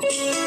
Bye.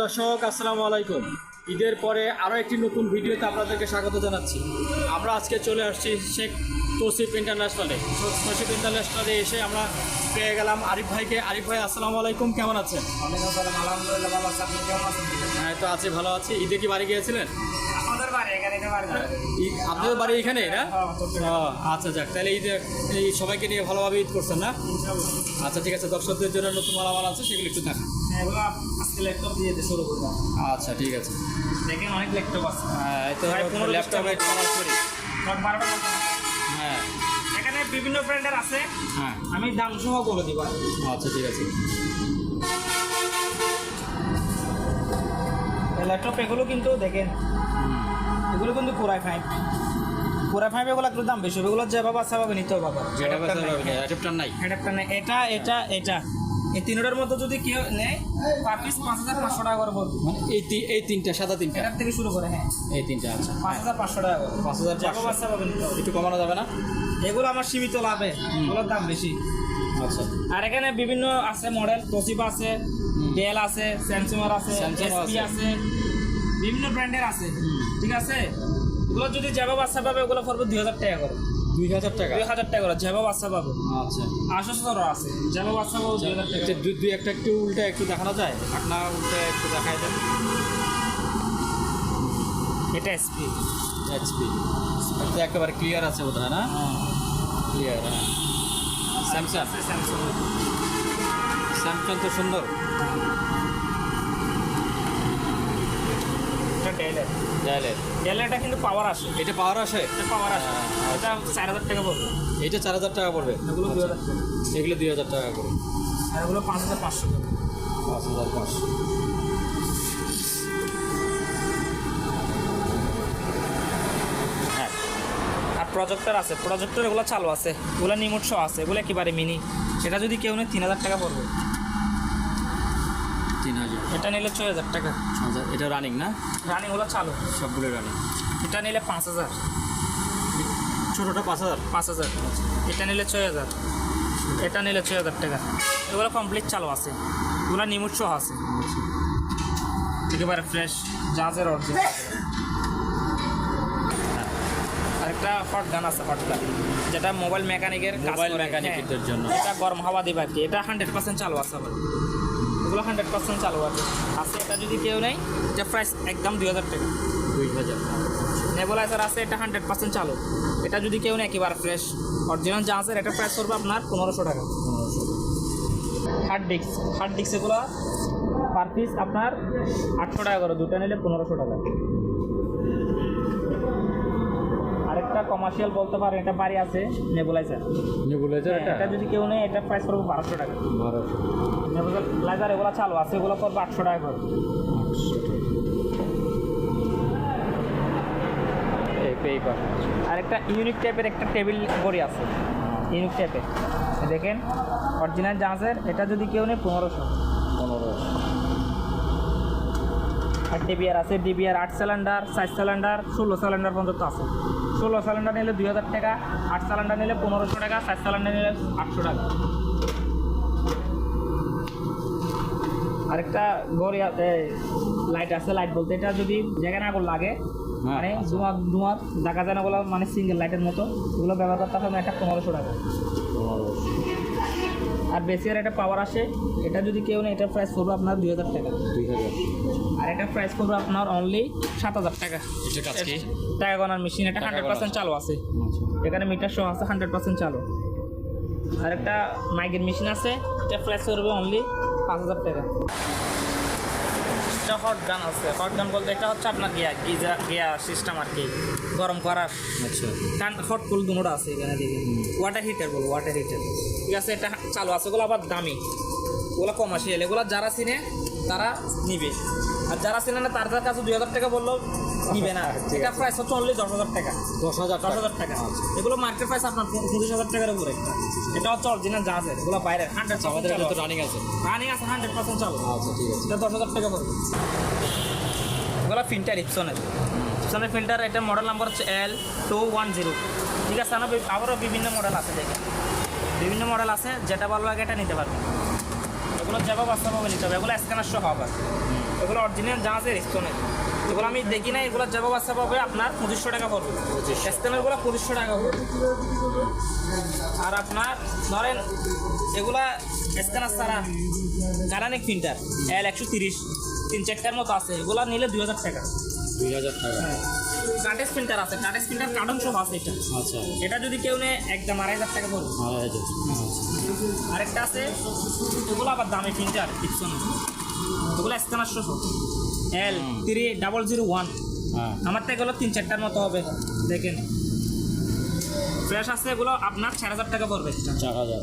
দর্শক আসসালামু আলাইকুম। ঈদের পরে আরও একটি নতুন ভিডিওতে আপনাদেরকে স্বাগত জানাচ্ছি। আমরা আজকে চলে আসছি শেখ তৌসিফ ইন্টারন্যাশনালে। তৌসিফ ইন্টারন্যাশনালে এসে আমরা পেয়ে গেলাম আরিফ ভাইকে। আরিফ ভাই আসসালামু আলাইকুম কেমন আছেন? আলহামদুলিল্লাহ ভালো আছি হ্যাঁ তো আছি ভালো আছি। ঈদে কি বাড়ি গিয়েছিলেন? আপনাদের বাড়ি এখানে না? হ্যাঁ, আচ্ছা যাক তাহলে ঈদে এই সবাইকে নিয়ে ভালোভাবে ঈদ করছেন না? আচ্ছা ঠিক আছে দর্শকদের জন্য নতুন মালামাল আছে সেগুলো একটু দেখান। হ্যাঁ, ল্যাপটপ দিয়ে শুরু করব। আচ্ছা ঠিক আছে। দেখেন অনেক ল্যাপটপ আছে। হ্যাঁ এই তো ল্যাপটপে। হ্যাঁ। এখানে বিভিন্ন ব্র্যান্ডের আছে। হ্যাঁ। আমি দাম সহ বলে দিব। আচ্ছা ঠিক আছে। ল্যাপটপ এগুলো কিন্তু দেখেন এগুলো কিন্তু পুরাই ফাইভ পুরাই ফাইভ এগুলো একটু দাম বেশি। এগুলো যেভাবে আছে সেভাবে নিতে হবে বাবা অ্যাডাপ্টার নাই। হেডাপটা নেই। এটা এটা এটা। এই তিনটার মধ্যে যদি কেউ নেয় পার পিস পাঁচ হাজার পাঁচশো টাকা করে বলব। মানে এই এই তিনটা সাদা তিনটা? এটার থেকে শুরু করে হ্যাঁ। এই তিনটা আচ্ছা। পাঁচ হাজার পাঁচশো টাকা করে। পাঁচ হাজার যাব পাঁচশো। বাচ্চা পাবেন একটু কমানো যাবে না? এগুলো আমার সীমিত লাভে। এগুলোর দাম বেশি। আচ্ছা। আর এখানে বিভিন্ন আছে মডেল তোসিবা আছে ডেল আছে স্যামসাং আছে এসপি আছে। বিভিন্ন ব্র্যান্ডের আছে। ঠিক আছে? ওগুলো যদি যাব বাচ্চা পাবে ওগুলো পড়বে দুই হাজার টাকা করে। দুই হাজার টাকা? দুই হাজার টাকা করে যাব বাচ্চা পাবে। আচ্ছা। আশো আছে। যাব বাচ্চা পাবো দুই হাজার টাকা দুই দুই একটা একটু উল্টে একটু দেখানো যায়? আপনার উল্টে একটু দেখাই দেন। এটা এসপি এইচপি এটা একেবারে ক্লিয়ার আছে বোধ হয় না? ক্লিয়ার হ্যাঁ। স্যামসাং স্যামসাং স্যামসাং তো সুন্দর। এটা ডেলের ডায়ালের ডেলেরটা কিন্তু পাওয়ার আসে। এটা পাওয়ার আসে? এটা পাওয়ার আসে। এটা চার হাজার টাকা পড়বে। এইটা চার হাজার টাকা পড়বে? এগুলো দুই আচ্ছা। হাজার টাকা। এগুলো দুই হাজার টাকা করে। আর এগুলো পাঁচ হাজার পাঁচশো। পাঁচ হাজার পাঁচশো। হ্যাঁ। আর প্রজেক্টর আছে। প্রজেক্টর এগুলো চালু আছে। এগুলো নিমুট সহ আছে। এগুলো একেবারে মিনি সেটা যদি কেউ নেয় তিন হাজার টাকা পড়বে। এটা নিলে ছয় হাজার টাকা। আচ্ছা এটা রানিং না? রানিং হলো চালু। সবগুলো রানিং এটা নিলে পাঁচ হাজার। ছোটোটা পাঁচ হাজার? পাঁচ হাজার। এটা নিলে ছয় হাজার। এটা নিলে ছয় হাজার টাকা। এগুলো কমপ্লিট চালু আছে। এগুলো সহ আছে। একেবারে ফ্রেশ জাহাজের অরিজিনাল আরেকটা হট গান আছে হট গান যেটা মোবাইল মেকানিকের করে, মেকানিকদের। জন্য। এটা গরম হাওয়া দিবে আর কি। এটা হান্ড্রেড পার্সেন্ট চালু আছে আবার। এগুলো হান্ড্রেড পার্সেন্ট চালু আছে। আছে এটা যদি কেউ নেই এটা প্রাইস একদম দুই হাজার টাকা। দুই হাজার নেবুলাইজার আছে এটা হান্ড্রেড পার্সেন্ট চালু। এটা যদি কেউ নেই একেবারে ফ্রেশ অরিজিনাল যা আছে এটা প্রাইস করবে আপনার পনেরোশো টাকা। হার্ড ডিস্ক হার্ড ডিস্ক এগুলো পার পিস আপনার আটশো টাকা করে দুটো নিলে পনেরোশো টাকা। আরেকটা কমার্শিয়াল বলতে পারেন এটা বাড়ি আছে নেবুলাইজার নেবুলাইজার এটা? এটা যদি কেউ নেই এটা প্রাইস করবে বারোশো টাকা। বারোশো। নেবুলাইজার এগুলো চালু আছে এগুলো করবে আটশো টাকা করে। এই পেপার আরেকটা ইউনিক টাইপের একটা টেবিল ঘড়ি আছে। ইউনিক টাইপের দেখেন অরিজিনাল জাহাজের এটা যদি কেউ নেই পনেরোশো। পনেরো আর ডিবিআর আছে ডিবিআর আট সিলিন্ডার সাত সিলিন্ডার ষোলো সিলিন্ডার পর্যন্ত আছে। ষোলো সিলিন্ডার নিলে দুই হাজার টাকা আট সিলিন্ডার নিলে পনেরোশো টাকা সাত সিলিন্ডার নিলে আটশো টাকা। আরেকটা আছে লাইট আছে লাইট বলতে এটা যদি যেখানে আগুন লাগে হ্যাঁ, মানে। ধোঁয়া ধোঁয়া দেখা যায় না ওগুলো মানে সিঙ্গেল লাইটের মতো ওগুলো ব্যবহার করতে হবে একটা পনেরোশো টাকা। আর বেশি আর একটা পাওয়ার আসে এটা যদি কেউ নেই এটার প্রাইস করবে আপনার দুই হাজার টাকা। দুই হাজার। আর এটার প্রাইস করবে আপনার অনলি সাত হাজার টাকা। এটা টাকা গণার মেশিন এটা হান্ড্রেড পার্সেন্ট চালু আছে। আচ্ছা। এখানে মিটার শো আছে হান্ড্রেড পার্সেন্ট চালু। আর একটা মাইকের মেশিন আছে এটা প্রাইস করবে অনলি পাঁচ হাজার টাকা। এটা হট গান আছে। হট গান বলতে এটা হচ্ছে আপনার গিয়া গিজা গিয়া সিস্টেম আর কি গরম করার। আচ্ছা। কারণ হট কুল দুটোটা আছে এখানে দেখে। ওয়াটার হিটার বলব ওয়াটার হিটার ঠিক আছে এটা চালু আছে। ওগুলো আবার দামি। ওগুলো কমার্শিয়াল। এগুলো যারা চিনে তারা নিবে। আর যারা চিনে না তার কাছে দুই হাজার টাকা বলল নিবে না। ঠিক এটা। প্রাইস হচ্ছে অনলি দশ হাজার টাকা। দশ হাজার দশ হাজার টাকা। এগুলো মার্কেট প্রাইস আপনার পঁচিশ হাজার টাকার উপরে। এটা হচ্ছে অরিজিনাল জাহাজের এগুলো বাইরে। হান্ড্রেড আমাদের এটা তো রানিং আছে। রানিং আছে হান্ড্রেড পার্সেন্ট চালু। আচ্ছা ঠিক আছে। এটা দশ হাজার টাকা পড়বে। এগুলো ফিল্টার ইপসনের ইপসনের ফিল্টার এটার মডেল নাম্বার হচ্ছে এল টু ওয়ান জিরো ঠিক আছে আবারও বিভিন্ন মডেল আছে দেখে বিভিন্ন মডেল আছে যেটা ভালো লাগে এটা নিতে পারবেন। এগুলো যাব বাচ্চা পাবে নিতে হবে। এগুলো স্ক্যানার সহ হবে। এগুলো অরিজিনাল জাহাজের স্তনে এগুলো আমি দেখি না এগুলো যাব বাচ্চা পাবে আপনার পঁচিশশো টাকা পড়বে। স্ক্যানারগুলো পঁচিশশো টাকা পড়বে। আর আপনার ধরেন এগুলা স্ক্যানার ছাড়া গারানিক প্রিন্টার এল একশো তিরিশ তিন চারটার মতো আছে এগুলো নিলে দুই হাজার টাকা। দুই হাজার টাকা। কাটেস প্রিন্টার আছে কাটেস প্রিন্টার কার্টন সহ আছে এটা। আচ্ছা। এটা যদি কেউ নেয় একদম আড়াই হাজার টাকা পড়বে। আড়াই হাজার। আরেকটা আছে। এগুলো আবার দামি প্রিন্টার ডিকসন এগুলো স্ক্যানার সহ। L three double zero one আমার তো এগুলো তিন চারটার মতো হবে। দেখেন। ফ্রেশ আছে এগুলো আপনার চার হাজার টাকা পড়বে। চার হাজার।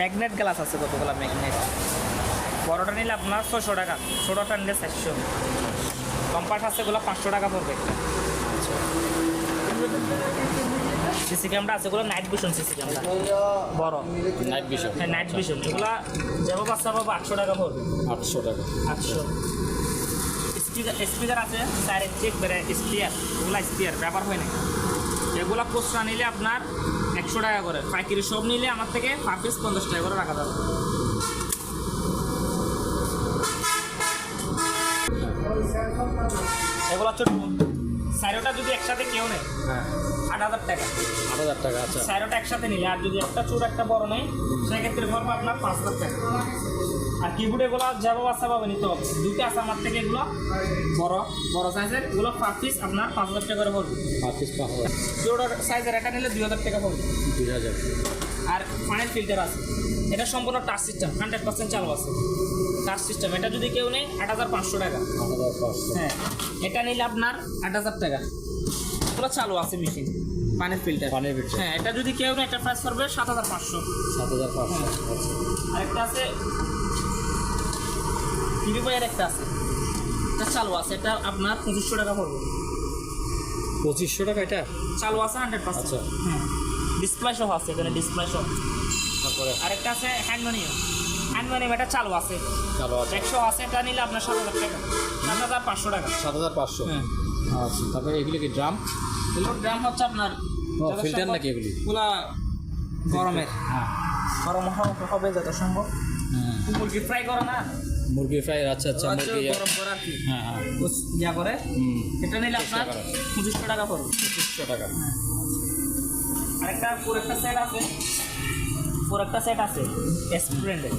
ম্যাগনেট গ্লাস আছে কতগুলো ম্যাগনেট বড়টা নিলে আপনার ছশো টাকা। ছোটোটা নিলে চারশো কম্পাস আছে এগুলো পাঁচশো টাকা পড়বে। একটা সিসি ক্যামেরা আছে এগুলো নাইট ভিশন সিসি ক্যামেরা। বড়। নাইট ভিশন হ্যাঁ নাইট ভিশন এগুলো যাব বাচ্চা পাবো আটশো টাকা পড়বে। আটশো টাকা। আটশো। স্পিকার স্পিকার আছে চেক বেড়ে স্পিয়ার ওগুলা স্পিয়ার ব্যাপার হয় না এগুলা খুচরা নিলে আপনার একশো টাকা করে। পাইকারি সব নিলে আমার থেকে পার পিস পঞ্চাশ টাকা করে রাখা যাবে। এগুলো হচ্ছে সাইরোটা যদি একসাথে কেউ নেয় হ্যাঁ। আট হাজার টাকা। আট হাজার টাকা আচ্ছা। সাইরোটা একসাথে নিলে আর যদি একটা চোর একটা বড় নেই সেক্ষেত্রে পড়বে আপনার পাঁচ হাজার টাকা। আর কিবোর্ড এগুলো যাব বাচ্চা পাবে নিতে হবে। দুটো আছে আমার থেকে এগুলো বড় বড় সাইজের এগুলো পার পিস আপনার পাঁচ হাজার টাকা করে পড়বে পাঁচ পিস পাঁচ হাজার। কিবোর্ড সাইজের এটা নিলে দুই হাজার টাকা পড়বে দুই হাজার। আর ফানের ফিল্টার আছে। এটা সম্পূর্ণ টাচ সিস্টেম হান্ড্রেড পার্সেন্ট চালু আছে। টাচ সিস্টেম এটা যদি কেউ নেই আট হাজার পাঁচশো টাকা। আট হাজার পাঁচশো। হ্যাঁ। এটা নিলে আপনার আট হাজার টাকা। পুরো চালু আছে মেশিন পানির ফিল্টার পানির filter। হ্যাঁ এটা যদি কেউ এটা প্রাইস করবে সাত হাজার পাঁচশো। সাত হাজার পাঁচশো। আরেকটা আছে পিউরিফায়ার একটা আছে। এটা চালু আছে এটা আপনার পঁচিশশো টাকা পড়বে। পঁচিশশো টাকা এটা? চালু আছে হান্ড্রেড পার্সেন্ট আচ্ছা। হ্যাঁ। ডিসপ্লে সহ আছে এখানে ডিসপ্লে সহ। তারপরে? আরেকটা আছে হ্যান্ডমনিয়াম হ্যান্ডমনিয়াম এটা চালু আছে। চালু আছে। একশো আছে এটা নিলে আপনার সাত হাজার টাকা। সাত হাজার পাঁচশো টাকা। সাত হাজার পাঁচশো। হ্যাঁ। আচ্ছা তারপরে এগুলো কি ড্রাম? এগুলোর দাম হচ্ছে আপনার সম্ভব নাকি এগুলি? পুরা গরমের হ্যাঁ। গরম হবে যত সম্ভব হ্যাঁ। মুরগি ফ্রাই করে না? মুরগি ফ্রাই আচ্ছা আচ্ছা আচ্ছা, মুরগি গরম করে আর কি। হ্যাঁ হ্যাঁ। ইয়া করে। এটা নিলে আপনার। পঁচিশশো টাকা পড়বে। পঁচিশশো টাকা। আরেকটা পুরো একটা সেট আছে। পুরো একটা সেট আছে। স্টুডেন্টের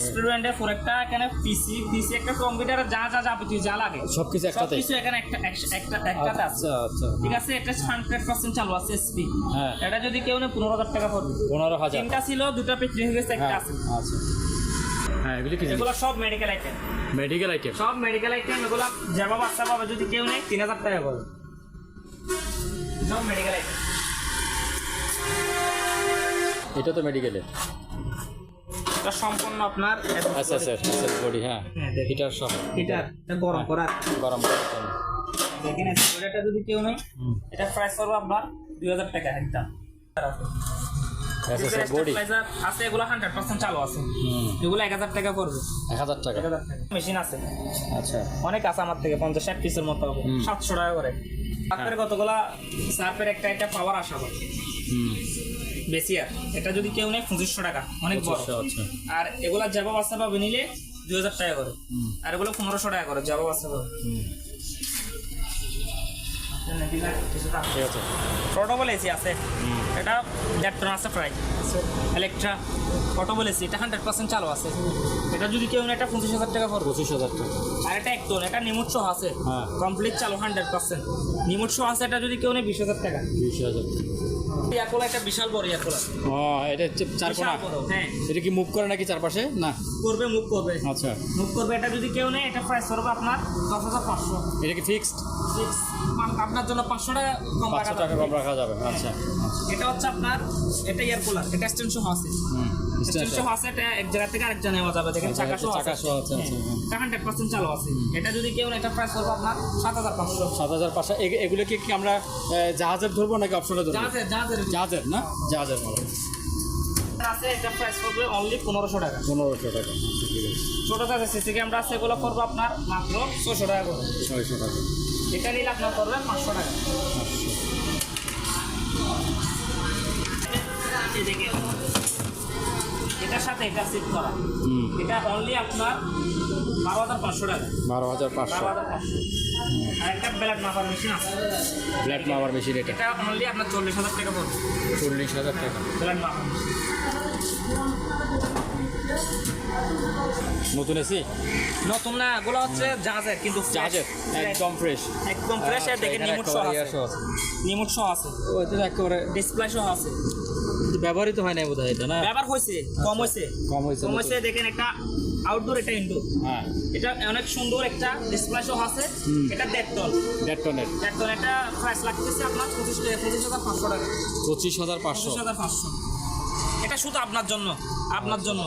স্টুডেন্টের পুরো একটা এখানে পিসি পিসি একটা কম্পিউটারে যা যা যাবতীয় যা লাগে। সব কিছু একসাথে সবকিছু এখানে একটা এক- একটা একটাতে আছে। আচ্ছা। আচ্ছা ঠিক আছে? এটা হান্ড্রেড পার্সেন্ট চালু আছে এসপি হ্যাঁ। এটা যদি কেউ নেই পনেরো হাজার টাকা পড়বে। পনেরো হাজার। তিনটা ছিল দুটা বিক্রি হয়ে গেছে একটা হ্যাঁ আছে। আচ্ছা। হ্যাঁ এগুলি কি এগুলো সব মেডিকেল আইটেম মেডিকেল আইটেম সব মেডিকেল আইটেম এগুলো যাবা বাচ্চা পাবে যদি কেউ তিন হাজার টাকা পড়বে। সব মেডিকেল আইটেম এটা তো মেডিকেলে এটা সম্পূর্ণ আপনার আচ্ছা বডি হ্যাঁ। হ্যাঁ, হিটার সব হিটার এটা গরম করার। গরম করার জন্য। দেখেন এটা যদি কেউ নেই এটা প্রাইস করব আপনার দুই হাজার টাকা একটা বডি আছে এগুলো হান্ড্রেড পার্সেন্ট চালু আছে। এগুলো এক হাজার টাকা পড়বে। এক হাজার টাকা। মেশিন আছে। আচ্ছা। অনেক আছে আমার থেকে পঞ্চাশ ষাট পিসের মতো হবে। সাতশো টাকা করে। সার্ফের কতগুলা সার্ফের একটা একটা পাওয়ার আসা হয়। হুম। বেশি আর। এটা যদি কেউ নেই পঁচিশশো টাকা অনেক বড়। আচ্ছা। আর এগুলা যাব বাচ্চা পাবে নিলে দুই হাজার টাকা করে। আর এগুলো পনেরোশো টাকা করে যাব বাচ্চা পাবে। পোর্টেবল এসি আছে। এটা আছে প্রায়। ইলেকট্রা পোর্টেবল এসি এটা হান্ড্রেড পার্সেন্ট চালু আছে। এটা যদি কেউ এটা পঁচিশ হাজার টাকা পড়বে। পঁচিশ হাজার টাকা। আর এটা এক টন এটা নিমুট সহ আছে। হ্যাঁ। কমপ্লিট চালু হান্ড্রেড পার্সেন্ট নিমুট সহ আছে এটা যদি কেউ নেই বিশ হাজার টাকা। বিশ হাজার ইয়াকোলা একটা বিশাল বড় ইয়াকোলা। ও এটা হ্যাঁ। এটা কি মুভ করে নাকি চারপাশে? না? করবে মুভ করবে। আচ্ছা। মুভ করবে এটা যদি কেউ নেই এটা প্রাইস করবে আপনার দশ হাজার পাঁচশো। এটা কি ফিক্সড আপনার জন্য পাঁচশো টাকা কম পাঁচশো রাখা টাকা যাবে। কম রাখা যাবে আচ্ছা। এটা হচ্ছে আপনার এটা ইয়ারকোলার এটা সহ আছে। হুম। স্ট্যান্ড আছে এটা এক জায়গা থেকে আরেক জায়গায় নেওয়া যাবে দেখেন আচ্ছা, চাকা সহ চাকা সহ আছে, আচ্ছা, হ্যাঁ। এটা হান্ড্রেড পার্সেন্ট চালু আছে। এটা যদি কেউ এটা প্রাইস করবে আপনার সাত হাজার পাঁচশো। সাত হাজার পাঁচশো। এগ- এগুলো কি আমরা জাহাজের ধরবো নাকি অপশনে ধরবো? জাহাজের জাহাজের। জাহাজের না? জাহাজের মাল। আছে এটা প্রাইস করবে অনলি পনেরোশো টাকা। পনেরোশো টাকা। আচ্ছা, আছে ছোট সাইজের সিসি ক্যামেরা আছে এগুলো করবে আপনার মাত্র ছশো টাকা করে। ছয়শো টাকা। এটা নিলে আপনার করবে পাঁচশো টাকা। এটার সাথে এটা সেট করা। এটা অনলি আপনার বারো হাজার পাঁচশো টাকা। বারো হাজার পাঁচশো। আর একটা মাপার মেশিন আছে। মাওয়ার মেশিন এটা। এটা অনলি আপনার চল্লিশ হাজার টাকা পড়বে। চল্লিশ হাজার টাকা। মাপার নতুন এসি? নতুন না এগুলো হচ্ছে জাহাজের কিন্তু। জাহাজের একদম ফ্রেশ একদম ফ্রেশ আর দেখেন নিমুট সহ আছে। নিমুট সহ আছে। একেবারে ডিসপ্লে সহ আছে। ব্যবহৃত হয় না বোধ হয় এটা না? ব্যবহার হয়েছে কম হয়েছে। কম হয়েছে কম হয়েছে দেখেন। একটা আউটডোর একটা ইনডোর হ্যাঁ। এটা অনেক সুন্দর একটা ডিসপ্লে আছে। এটা দেড় টন দেড় টনের দেড় টন এটা প্রাইস লাগতেছে আপনার পঁচিশ পঁচিশ হাজার পাঁচশো টাকা। পঁচিশ হাজার পাঁচশো। পঁচিশ হাজার পাঁচশো। এটা শুধু আপনার জন্য আপনার জন্য।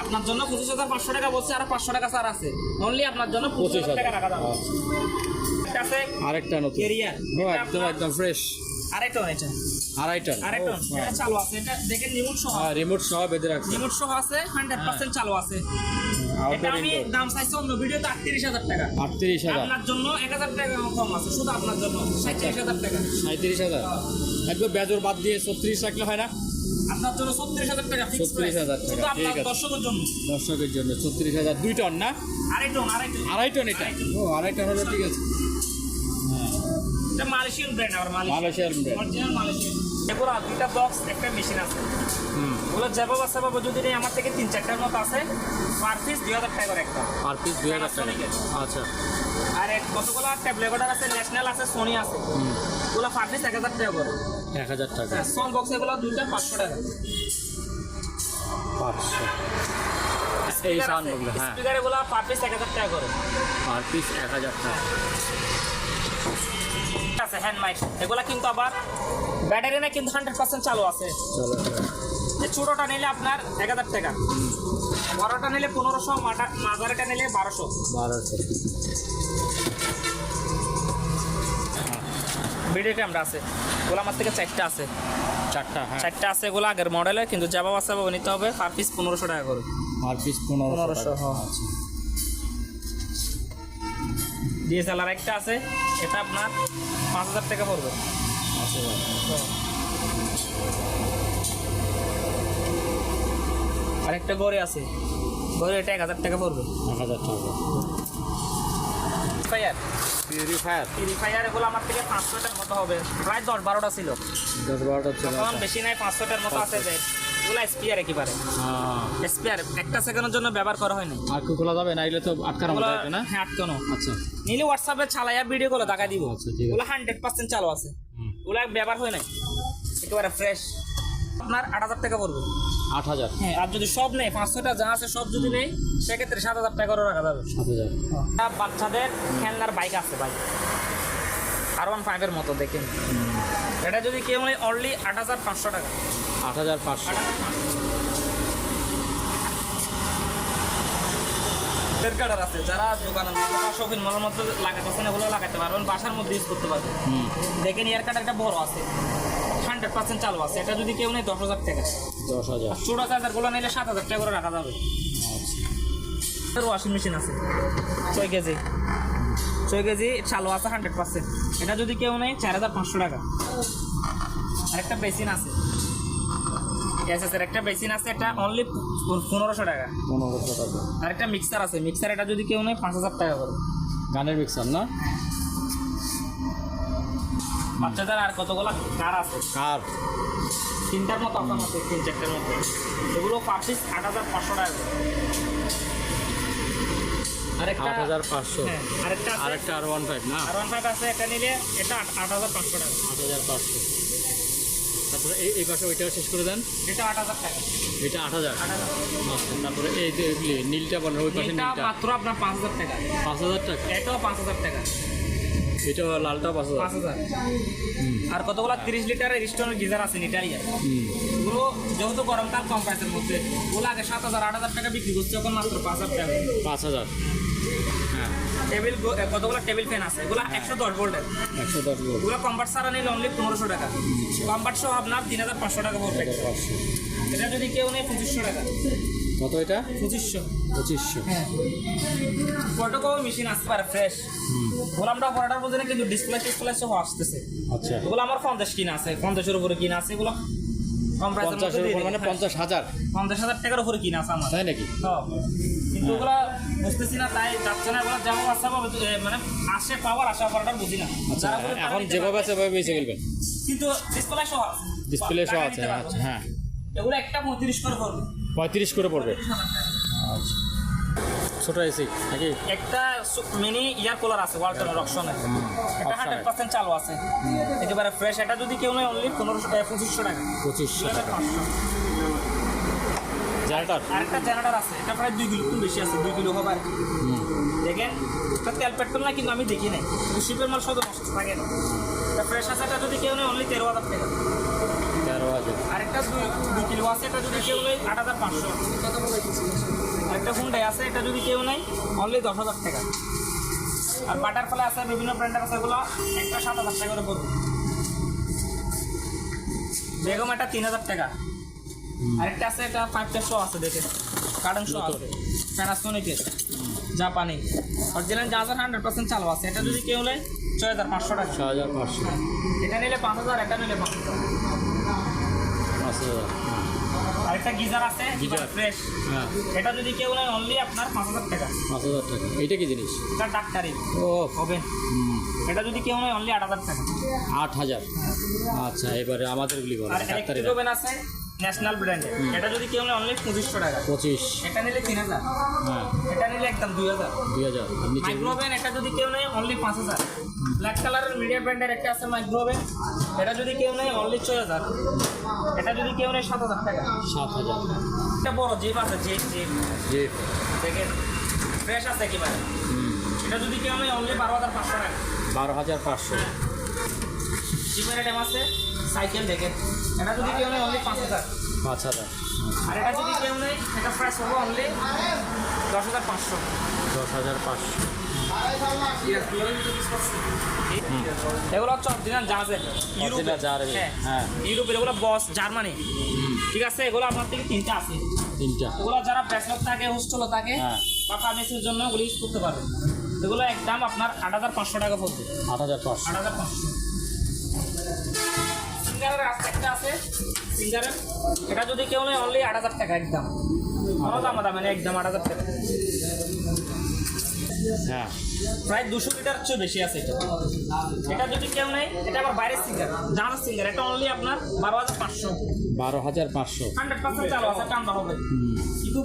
আপনার জন্য পঁচিশ হাজার পাঁচশো টাকা বলছে আর পাঁচশো টাকা স্যার আছে। অনলি আপনার জন্য পঁচিশ পঁচিশ হাজার টাকা হাজার রাখা যাবে। এটা আছে আরেকটা নতুন। কেরিয়ার একদম একদম ফ্রেশ টন এটা আড়াই টন। আড়াই টন। এটা চালু আছে। এটা দেখেন রিমোট সহ হ্যাঁ রিমোট সহ বেঁধে রাখছে। রিমোট সহ আছে হান্ড্রেড পার্সেন্ট চালু আছে। এটা আমি দাম চাইছি অন্য ভিডিওতে আটত্রিশ হাজার টাকা। আপনার জন্য টাকা কম আছে শুধু আপনার জন্য। টাকা। একবার বেজর বাদ দিয়ে রাখলে হয় না? আপনার জন্য ছত্রিশ হাজার টাকা ফিক্স 36,000 টাকা, ঠিক আছে। দর্শকের জন্য। দর্শকের জন্য। ছত্রিশ হাজার। দুই টন না? আড়াই টন আড়াই টন। আড়াই টন এটা? ও আড়াই টন হলো ঠিক আছে। এটা মালয়েশিয়ান ব্র্যান্ড আমার মালয়েশিয়ার brand। অরিজিনাল মালয়েশিয়ান এগুলো দুইটা বক্স একটা মেশিন আছে। হুম। ওগুলো যাব বাসা পাবো যদি নেই আমার থেকে তিন চারটার মতো আছে। পার পিস দুই হাজার টাকা করে একটা। পার পিস দুই হাজার টাকা। আচ্ছা। আর এক কতগুলো ট্যাবলেট আছে ন্যাশনাল আছে সোনি আছে। ওগুলো পার পিস এক হাজার টাকা করে। এক হাজার টাকা। সং বক্স এগুলো দুইটা পাঁচশো টাকা। পাঁচশো। এই সাউন্ডগুলো হ্যাঁ। স্পিকার এগুলো পার পিস এক হাজার টাকা করে। পার পিস এক হাজার টাকা। আছে হ্যান্ড মাইক। এগুলা কিন্তু আবার ব্যাটারি না কিন্তু হান্ড্রেড পার্সেন্ট চালু আছে। চলো এই ছোটোটা নিলে আপনার এক হাজার টাকা। বড়টা নিলে পনেরোশো মাঝারিটা নিলে বারোশো। বারোশো। ভিডিও ক্যামেরা আছে। ওগুলো আমার থেকে চারটা আছে। চারটা হ্যাঁ। চারটা আছে এগুলো আগের মডেলের কিন্তু যাবা বাসা নিতে হবে। পার পিস পনেরোশো টাকা করে। পার পিস পনেরোশো। হ্যাঁ। আচ্ছা। ডিএসএলআর একটা আছে। এটা আপনার পাঁচ হাজার টাকা পড়বে। আচ্ছা আরেকটা গড়ে আছে। গড়ে এটা এক হাজার টাকা পড়বে। এক হাজার টাকা। ফায়ার পিউরিফায়ার পিউরিফায়ার এগুলো আমার থেকে পাঁচশোটার মতো হবে। প্রায় দশ বারোটা ছিল। দশ বারোটা ছিল বেশি নাই পাঁচশোটার মতো আছে যে। এগুলো স্পিয়ার একেবারে। হ্যাঁ। স্পিয়ার একটা সেকেন্ডের জন্য ব্যবহার করা হয়নি আর কি খোলা যাবে? না এগুলো তো আটকানো ওগুলো যাবে না? হ্যাঁ আটকানো। আচ্ছা। নিলে হোয়াটসঅ্যাপে চালাইয়া ভিডিও করে দেখা দিব। ঠিক আছে। ওগুলো হান্ড্রেড পার্সেন্ট চালু আছে। ওগুলো ব্যবহার হয় নাই। একেবারে ফ্রেশ আপনার আট হাজার টাকা পড়বে। আট হাজার? হ্যাঁ আর যদি সব নেই পাঁচশোটা যা আছে সব যদি নেই সেক্ষেত্রে সাত হাজার টাকা করে রাখা যাবে। সাত হাজার। আর বাচ্চাদের খেলনার বাইক আছে বাইক আর ওয়ান ফাইভের মতো দেখেন। এটা যদি কেউ নেই অনলি আট হাজার পাঁচশো টাকা। আট হাজার পাঁচশো। পাঁচশো কাটার আছে যারা বা শপিং মলের মধ্যে লাগাতেছেন এগুলো লাগাতে পারবেন বাসার মধ্যে ইউজ করতে পারবেন। দেখেন এয়ার কাটার একটা বড় আছে হান্ড্রেড পার্সেন্ট চালু আছে এটা যদি কেউ নেই দশ হাজার টাকা। দশ হাজার। ছোটো চার্জারগুলো নিলে সাত হাজার টাকা করে রাখা যাবে। ওয়াশিং মেশিন আছে। ছয় কেজি। ছয় কেজি চালু আছে হান্ড্রেড পার্সেন্ট এটা যদি কেউ নেই চার হাজার পাঁচশো টাকা। আরেকটা বেসিন আছে। এস এস এর একটা বেসিন আছে এটা অনলি পনেরোশো টাকা। পনেরোশো টাকা। আরেকটা মিক্সার আছে। মিক্সার এটা যদি কেউ নেই পাঁচ হাজার টাকা করে। গানের মিক্সার না? বাচ্চাদের আর কতগুলো কার আছে? কার? তিনটার মতো অফার আছে তিন চারটার মতো। এগুলো পার পিস আট হাজার পাঁচশো টাকা করে। আট হাজার পাঁচশো। হ্যাঁ, আরেকটা আরেকটা আর ওয়ান ফাইভ না? আর ওয়ান ফাইভ আছে এটা নিলে এটা আট হাজার পাঁচশো টাকা। আট হাজার পাঁচশো। তারপরে এই এই পাশে ওইটাও শেষ করে দেন। এটা আট হাজার টাকা। এটা আট হাজার। আচ্ছা তারপরে এই যে নীলটা বলেন ওই পাশে নীলটা মাত্র আপনার পাঁচ হাজার টাকা। পাঁচ হাজার টাকা? এটাও পাঁচ হাজার টাকা। এটা লালটা পাঁচ হাজার। আর কতগুলো? তিরিশ লিটারের স্টোনের গিজার আছে হুম। ওগুলো যেহেতু গরমকাল কম প্রাইসের মধ্যে ওগুলো আগে সাত হাজার আট হাজার টাকা বিক্রি করছে এখন মাত্র পাঁচ হাজার টাকা। পাঁচ হাজার। টেবিল কতগুলো টেবিল ফ্যান আছে? এগুলো একশো দশ ভোল্টের একশো দশ ভোল্ট ওগুলো কম্পার্ট সারা নিলে অনলি পনেরোশো টাকা। কম্পার্ট সহ আপনার তিন হাজার পাঁচশো টাকা পড়বে এটা যদি কেউ নেই পঁচিশশো টাকা। কত এটা? পঁচিশশো। পঁচিশশো। হ্যাঁ। ফটোকপি মেশিন আসতে পারে ফ্রেশ ওগুলো আমরা অপারেটার বোঝে না কিন্তু ডিসপ্লে টিসপ্লে সহ আসতেছে। আচ্ছা। ওগুলো আমার পঞ্চাশ কিনা আছে। পঞ্চাশের উপরে কিনা আছে এগুলো। দিই। মানে হ্যাঁ। পঞ্চাশ হাজার। পঞ্চাশ হাজার টাকার উপরে কিনা আছে আমার। তাই নাকি? সব। কিন্তু ওগুলা বুঝতেছি না তাই যাচ্ছে না ওগুলা যেমন আশা পাবে মানে আসে পাওয়ার আশা করাটা বুঝি না। আচ্ছা এখন যেভাবে আছে সেভাবে বেঁচে ফেলবেন। কিন্তু ডিসপ্লে সহ ডিসপ্লে সহ আছে আচ্ছা হ্যাঁ। এগুলো একটা পঁয়ত্রিশ করে পড়বে। পঁয়ত্রিশ করে পড়বে। আচ্ছা ছোটো এসি নাকি? একটা মিনি ইয়ার কুলার আছে ওয়ালটনের অপশনে এটা হান্ড্রেড। পার্সেন্ট চালু আছে। একেবারে ফ্রেশ এটা যদি কেউ নেয় অনলি পনেরোশো পঁচিশশো টাকা। পঁচিশশো টাকা। জেনারেটর? আরেকটা জেনারেটর আছে এটা প্রায় দুই কিলো বেশি আছে দুই কিলো হবে আর কি। দেখেন এটা তেল পেট্রোল না কিন্তু আমি দেখি নাই। কিন্তু শিপের মাল সব নষ্ট থাকে না এটা ফ্রেশ আছে এটা যদি কেউ নেয় অনলি তেরো হাজার টাকা। তেরো হাজার। আরেকটা দুই দুই কিলো আছে এটা যদি কেউ নেয় আট হাজার পাঁচশো। আরেকটা হুন্ডাই আছে এটা যদি কেউ নেয় অনলি দশ হাজার টাকা। আর বাটারফ্লাই আছে বিভিন্ন ব্র্যান্ডের আছে এগুলো একটা সাত হাজার টাকা করে পড়বে। বেগম এটা তিন হাজার টাকা। আরেকটা আছে এটা ফাইভ শো আছে দেখে। কার্টন শো আছে। প্যানাসোনিকের জাপানি। অরিজিনাল জাহাজের হান্ড্রেড পার্সেন্ট চালু আছে। এটা যদি কেউ নেয় ছয় হাজার পাঁচশো টাকা। ছ হাজার পাঁচশো। এটা নিলে পাঁচ হাজার এটা নিলে পাঁচ হাজার। পাঁচ হাজার আরেকটা গিজার আছে। ফ্রেশ হ্যাঁ। এটা যদি কেউ নেয় অনলি আপনার পাঁচ হাজার টাকা। পাঁচ হাজার টাকা। কি জিনিস? এটা ডাক্তারি। ও হুম, এটা যদি কেউ নেয় অনলি আট হাজার টাকা। আট হাজার। আচ্ছা এবারে আর ডাক্তারি ওভেন আছে ন্যাশনাল ব্র্যান্ডের। এটা যদি কেউ নেয় অনলি পঁচিশশো টাকা। পঁচিশ। এটা নিলে তিন হাজার। হ্যাঁ। এটা নিলে একদম দুই হাজার। দুই হাজার। আর নিচে মাইক্রো এটা যদি কেউ নেয় অনলি পাঁচ হাজার। ব্ল্যাক কালারের মিডিয়া ব্র্যান্ডের একটা আছে মাইক্রো ওভেন এটা যদি কেউ নেয় অনলি ছয় হাজার। এটা যদি কেউ নেয় সাত হাজার টাকা। সাত হাজার। এটা বড় জিপ আছে জিপ জিপ জি দেখেন ফ্রেশ আছে একেবারে। এটা যদি কেউ নেয় অনলি বারো হাজার পাঁচশো টাকা। বারো হাজার পাঁচশো। জিপের আইটেম আছে। সাইকেল দেখেন এটা যদি কেউ নেয় অনলি পাঁচ হাজার। পাঁচ হাজার। আর এটা যদি কেউ নেয় এটা প্রাইস হবে অনলি দশ হাজার পাঁচশো। দশ হাজার পাঁচশো। এগুলো হচ্ছে অরিজিনাল জাহাজের হ্যাঁ। হ্যাঁ। ইউরোপের এগুলো বস জার্মানি। ঠিক আছে এগুলো আপনার থেকে তিনটা আছে। তিনটা। এগুলো যারা ব্যাচলর থাকে হোস্টেলও থাকে হ্যাঁ। বা ফার্মেসির জন্য ওগুলো ইউজ করতে পারবে। এগুলো একদম আপনার আট হাজার পাঁচশো টাকা পড়বে। আট হাজার পাঁচশো। আট হাজার পাঁচশো। সিঙ্গারের একটা আছে। সিঙ্গারের এটা যদি কেউ নেয় অনলি আট হাজার টাকা একদম। কোনো দাম দাম মানে একদম আট হাজার টাকা। হ্যাঁ। প্রায় দুশো লিটার চেয়ে বেশি আছে এটা। এটা যদি কেউ নেয় এটা আবার বাইরের সিঙ্গার জাহাজ সিঙ্গার এটা অনলি আপনার বারো হাজার পাঁচশো। বারো হাজার পাঁচশো। হান্ড্রেড পার্সেন্ট চালু আছে ঠান্ডা হবে। কিন্তু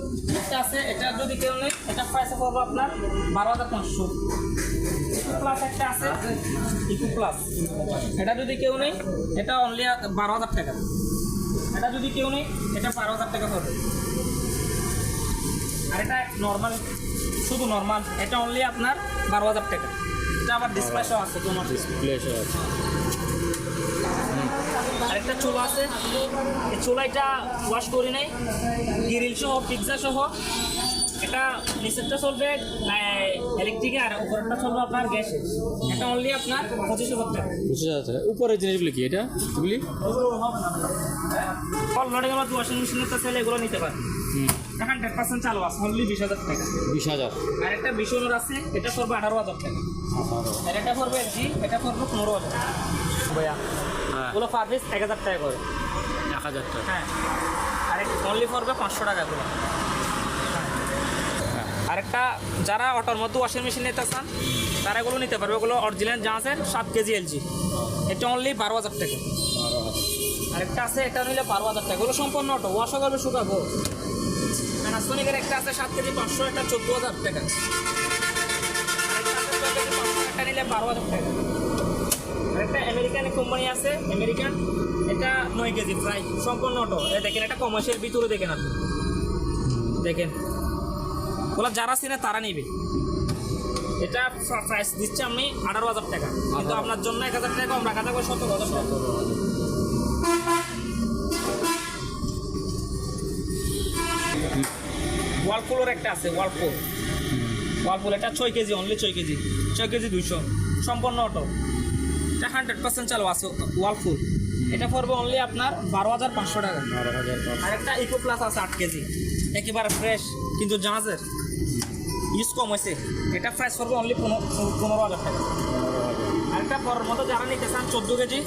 আছে এটা যদি কেউ নেয় এটা প্রাইসে পড়ব আপনার বারো হাজার পাঁচশো। প্লাস একটা আছে। ইকো প্লাস এটা যদি কেউ নেই এটা অনলি বারো হাজার টাকা। এটা যদি কেউ নেই এটা বারো হাজার টাকা পড়বে। আর এটা নর্মাল শুধু নর্মাল এটা অনলি আপনার বারো হাজার টাকা। এটা আবার ডিসপ্লে সহ আছে তোমার প্লেস আছে। আরেকটা চুলা আছে। এই চুলাইটা ওয়াশ করি নাই। গ্রিল সহ পিৎজা সহ। এটা নিচেরটা চলবে ইলেকট্রিকে আর উপরেরটা চলবে আপনার গ্যাসে এটা অনলি আপনার পঁচিশ হাজার টাকা। বুঝতে যাচ্ছে উপরের জিনিসগুলি কি এটা এগুলি? অলরেডি আমার ওয়াশিং মেশিনের তো চাইলে এগুলো নিতে পারে হুম। হান্ড্রেড পার্সেন্ট চালু আছে অনলি বিশ হাজার টাকা। বিশ হাজার। আর একটা বিশনের আছে এটা পড়বে আঠারো হাজার টাকা। আর এটা পড়বে এলজি এটা পড়বে পনেরো হাজার বয়া হ্যাঁ। ওগুলো সার্ভিস এক হাজার টাকা করে। এক হাজার টাকা। হ্যাঁ। আর অনলি পড়বে পাঁচশো টাকা করে। আরেকটা যারা অটোর মধ্যে ওয়াশিং মেশিন নিতে চান, তারা এগুলো নিতে পারবে। ওগুলো অরিজিনাল জাহাজের সাত কেজি এলজি এটা অনলি বারো হাজার টাকা। আরেকটা আছে, এটা নিলে বারো হাজার টাকা। এগুলো সম্পূর্ণ অটো ওয়াশও করবে শুকাবো। প্যানাসোনিকের একটা আছে, সাত কেজি পাঁচশো একটা চোদ্দ হাজার টাকা। একটা নিলে বারো হাজার টাকা। আরেকটা আমেরিকান কোম্পানি আছে আমেরিকান এটা নয় কেজি, প্রায় সম্পূর্ণ অটো দেখেন, এটা কমার্শিয়াল ভিতরে দেখেন আপনি। দেখেন। ওগুলো যারা চিনে তারা নিবে। এটা প্রাইস দিচ্ছে আমি আঠারো হাজার টাকা। কিন্তু আপনার জন্য এক হাজার টাকা আমরা রাখা থাকবে সত্তর হাজার টাকা। ওয়ালপুলের একটা আছে ওয়ালপুল। ওয়ালপুল এটা ছয় কেজি অনলি ছয় কেজি। ছয় কেজি দুইশো। সম্পূর্ণ অটো এটা হান্ড্রেড পার্সেন্ট চালু আছে ওয়ালপুল। এটা পড়বে অনলি আপনার বারো হাজার পাঁচশো টাকা। বারো হাজার আর একটা ইকো প্লাস আছে আট কেজি। একেবারে ফ্রেশ কিন্তু জাহাজের। ইউজ কম হয়েছে এটা প্রাইস পড়বে অনলি পনেরো পনেরো হাজার টাকা। আর একটা পরের মতো যারা নিতে চান চোদ্দ কেজি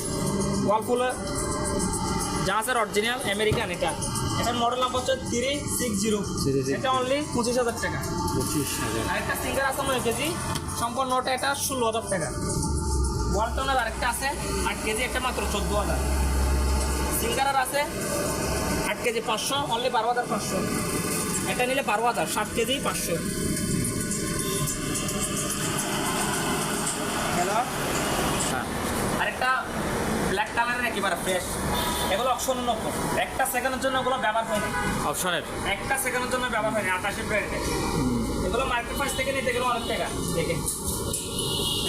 ওয়ালপুলে জাহাজের অরিজিনাল আমেরিকান এটা। এটার মডেল নাম্বার হচ্ছে থ্রি সিক্স জিরো 360 এটা অনলি পঁচিশ হাজার টাকা। পঁচিশ হাজার। আরেকটা সিঙ্গার আছে নয় কেজি সম্পূর্ণ ওটা এটা ষোলো হাজার টাকা। ওয়ালটনের আরেকটা আছে আট কেজি একটা মাত্র চোদ্দ হাজার। সিঙ্গারার আছে আট কেজি পাঁচশো অনলি বারো হাজার পাঁচশো। এটা নিলে বারো হাজার ষাট কেজি পাঁচশো। আরেকটা ব্ল্যাক কালারের একেবারে ফ্রেশ এগুলো একটা সেকেন্ডের জন্য ব্যবহার হয়নি। অপশনের একটা সেকেন্ডের জন্য ব্যবহার হয়নি। আটাশি এগুলো মার্কেট প্রাইস থেকে নিতে গেলে অনেক টাকা। দেখেন।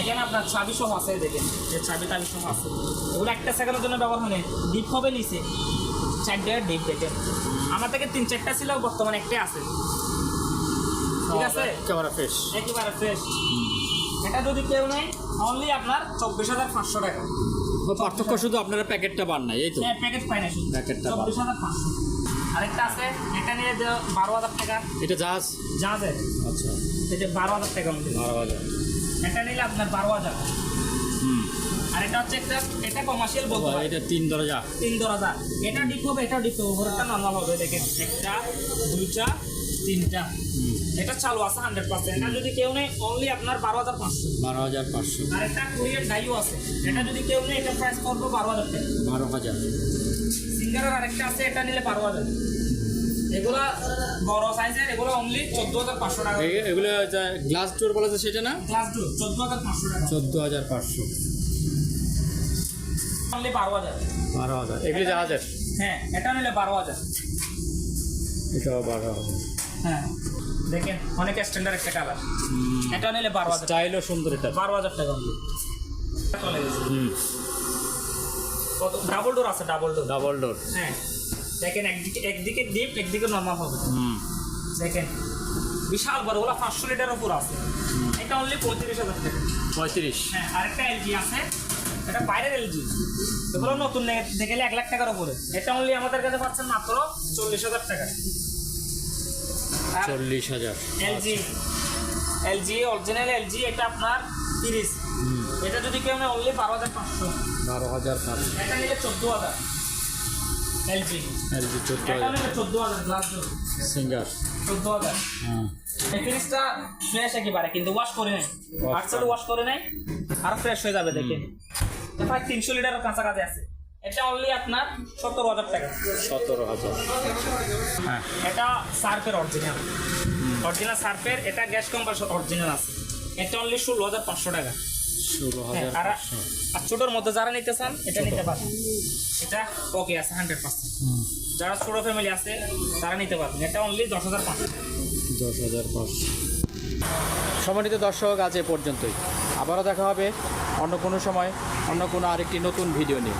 এখানে আপনার ছাবি সহ আছে দেখেন। যে ছাবি সহ আছে। এগুলো একটা সেকেন্ডের জন্য ব্যবহার হয়নি। ডিপ হবে নিচে। ডিপ দেখেন। আমার থেকে তিন চারটা ছিল বর্তমানে একটাই আছে। ঠিক আছে? ক্যামেরা ফ্রেশ একেবারে ফ্রেশ এটা যদি কেউ নেই অনলি আপনার চব্বিশ হাজার পাঁচশো টাকা। পার্থক্য শুধু আপনারা প্যাকেটটা পান নাই এই তো? হ্যাঁ প্যাকেট পাই না শুধু। প্যাকেটটা চব্বিশ হাজার পাঁচশো। আরেকটা আছে এটা নিয়ে যে বারো হাজার টাকা। এটা জাহাজ? যা যায় আচ্ছা। এটা বারো হাজার টাকা বারো হাজার। এটা নিলে আপনার বারো হাজার। হুম। আর এটা হচ্ছে একটা এটা কমার্শিয়াল বলতে এটা তিন দরজা। তিন দরজা। এটা ডিপ হবে এটা ডিপ। হবে উপরেরটা নর্মাল হবে দেখেন। একটা দুইটা তিনটা। এটা চালু আছে হান্ড্রেড পার্সেন্ট এটা যদি কেউ নেই অনলি আপনার বারো হাজার পাঁচশো। বারো হাজার পাঁচশো। আর একটা কুরিয়ার ডাইও আছে এটা যদি কেউ নেই এটা প্রাইস করব বারো হাজার টাকা। বারো হাজার। সিঙ্গারের আরেকটা আছে এটা নিলে বারো হাজার। এগুলা বড় সাইজের এগুলো অনলি চোদ্দ হাজার পাঁচশো টাকা। এগুলো গ্লাস ডোর বলা যায় সেটা না? ক্লাস টু চোদ্দ হাজার পাঁচশো টাকা। চোদ্দ হাজার পাঁচশো। অনলি বারো হাজার। বারো হাজার। এগুলি জাহাজের? হ্যাঁ এটা নিলে বারো হাজার। এটাও বারো হাজার। হ্যাঁ। দেখেন অনেক স্ট্যান্ডার্ড একটা কালার এটা নিলে বারো হাজার। স্টাইলও সুন্দর এটা। বারো হাজার টাকা অনলি চলে গেছে। কত? ডাবল ডোর আছে ডাবল ডোর ডাবল ডোর হ্যাঁ। দেখেন একদিকে একদিকে ডিপ একদিকে নর্মাল হবে। হুম। দেখেন বিশাল বড় ওগুলো পাঁচশো লিটার উপর আছে। এটা অনলি পঁয়ত্রিশ হাজার টাকা। পঁয়ত্রিশ। হ্যাঁ আরেকটা এলজি আছে। এটা বাইরের এলজি এগুলো নতুন দেখে গেলে এক লাখ টাকার উপরে। এটা অনলি আমাদের কাছে পাচ্ছেন মাত্র চল্লিশ হাজার টাকা। চল্লিশ হাজার। এলজি এলজি অরিজিনাল এলজি এটা আপনার তিরিশ। এটা যদি কেউ নেয় অনলি বারো হাজার পাঁচশো। বারো হাজার পাঁচশো। এটা নিলে চোদ্দ হাজার। এলজি। এলজি চোদ্দ হাজার। চোদ্দ হাজার গ্লাস সিঙ্গার চোদ্দ হাজার। হ্যাঁ এই ফ্রিজটা ফ্রেশ একেবারে কিন্তু ওয়াশ করে Wash আটসাল ওয়াশ করে নেই আর ফ্রেশ হয়ে যাবে দেখে প্রায় তিনশো লিটারের কাছাকাছি আছে। এটা অনলি আপনার সত্তর হাজার টাকা। সতেরো হাজার। হ্যাঁ এটা সার্ফের অরিজিনাল অরিজিনাল সার্ফের এটা গ্যাস কম্পারেশন অরিজিনাল আছে। এটা অনলি ষোলো হাজার পাঁচশো টাকা। ষোলো হ্যাঁ, হাজার আর ছোটোর মধ্যে যারা নিতে চান এটা নিতে পারেন এটা ওকে আছে হান্ড্রেড পার্সেন্ট যারা ছোটো ফ্যামিলি আছে তারা নিতে পারবেন। এটা অনলি দশ হাজার পাঁচশো। দশ হাজার পাঁচশো। সম্মানিত দর্শক আজ এ পর্যন্তই। আবারও দেখা হবে অন্য কোনো সময় অন্য কোনো আরেকটি নতুন ভিডিও নিয়ে।